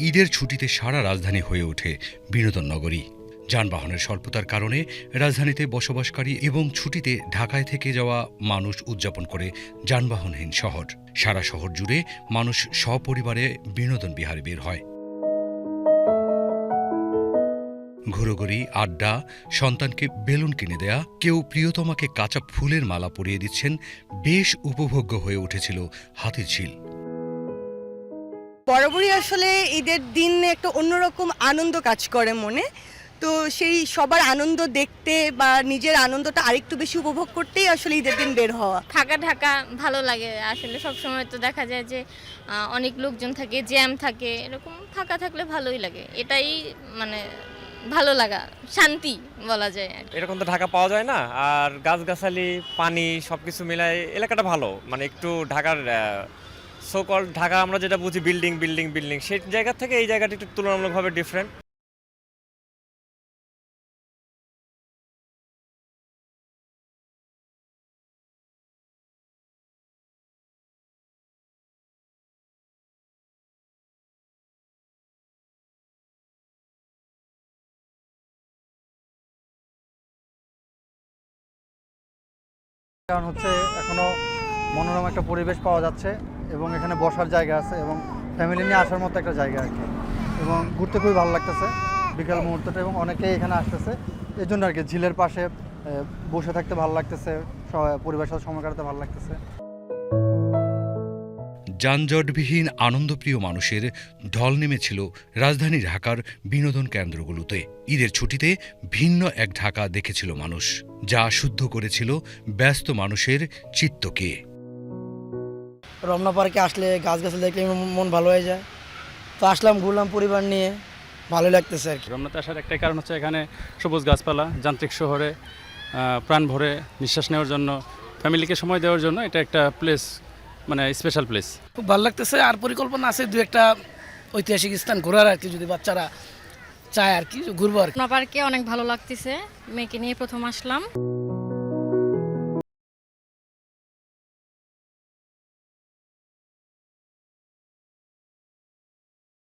ঈদের ছুটিতে সারা রাজধানী হয়ে ওঠে বিনোদন নগরী। যানবাহনের স্বল্পতার কারণে রাজধানীতে বসবাসকারী এবং ছুটিতে ঢাকায় থেকে যাওয়া মানুষ উদযাপন করে যানবাহনহীন শহর। সারা শহর জুড়ে মানুষ সপরিবারে বিনোদন বিহারে বের হয়। ঘুরোঘুরি আড্ডা, সন্তানকে বেলুন কিনে দেয়া, কেউ প্রিয়তমাকে কাঁচা ফুলের মালা পরিয়ে দিচ্ছেন, বেশ উপভোগ্য হয়ে উঠেছিল হাতির ঝিল বরাবরই আসলে ঈদের দিন একটা অন্যরকম আনন্দ কাজ করে মনে। তো সেই সবার আনন্দ দেখতে বা নিজের আনন্দটা আরেকটু বেশি উপভোগ করতেই আসলে ঈদের দিন বের হওয়া। ফাঁকা ঢাকা ভালো লাগে। আসলে সব সময় তো দেখা যায় যে অনেক লোকজন থাকে জ্যাম থাকে এরকম ফাঁকা থাকলে ভালোই লাগে। এটাই মানে ভালো লাগা শান্তি বলা যায় এরকম তো ঢাকা পাওয়া যায় না। আর গাছগাছালি পানি সব কিছু মিলায় এলাকাটা ভালো। মানে একটু ঢাকার সোকল ঢাকা, আমরা যেটা বুঝি বিল্ডিং বিল্ডিং বিল্ডিং সেই জায়গা থেকে এই জায়গাটা একটু তুলনামূলকভাবে ডিফারেন্ট কারণ হচ্ছে এখনও মনোরম একটা পরিবেশ পাওয়া যাচ্ছে। এবং এখানে বসার জায়গা আছে এবং ফ্যামিলি নিয়ে আসার মতো একটা জায়গা আর কি। এবং ঘুরতে খুবই ভালো লাগতেছে বিকাল মুহূর্তটা এবং অনেকেই এখানে আসতেছে। এই জন্য আর কি ঝিলের পাশে বসে থাকতে ভালো লাগতেছে পরিবারের সাথে সময় কাটাতে ভালো লাগতেছে। যানজটবিহীন আনন্দপ্রিয় মানুষের ঢল নেমেছিল রাজধানী ঢাকার বিনোদন কেন্দ্রগুলোতে। ঈদের ছুটিতে ভিন্ন এক ঢাকা দেখেছিল মানুষ, যা শুদ্ধ করেছিল ব্যস্ত মানুষের চিত্তকে। রমনা পার্কে আসলে গাছ গাছ দেখলে মন- ভালো হয়ে যায়। তো আসলাম ঘুরলাম পরিবার নিয়ে ভালো লাগতেছে আর কি। রমনাতে আসার একটাই কারণ হচ্ছে এখানে সবুজ গাছপালা যান্ত্রিক শহরে প্রাণ ভরে নিঃশ্বাস নেওয়ার জন্য ফ্যামিলিকে সময় দেওয়ার জন্য এটা একটা প্লেস মানে স্পেশাল প্লেস খুব ভালো লাগতেছে আর পরিকল্পনা আছে দু একটা ঐতিহাসিক স্থান ঘোরার আর কি যদি বাচ্চারা চায় আর কি ঘুরবো আর কি। রমনা পার্কে অনেক ভালো লাগতেছে মেয়েকে নিয়ে প্রথম আসলাম।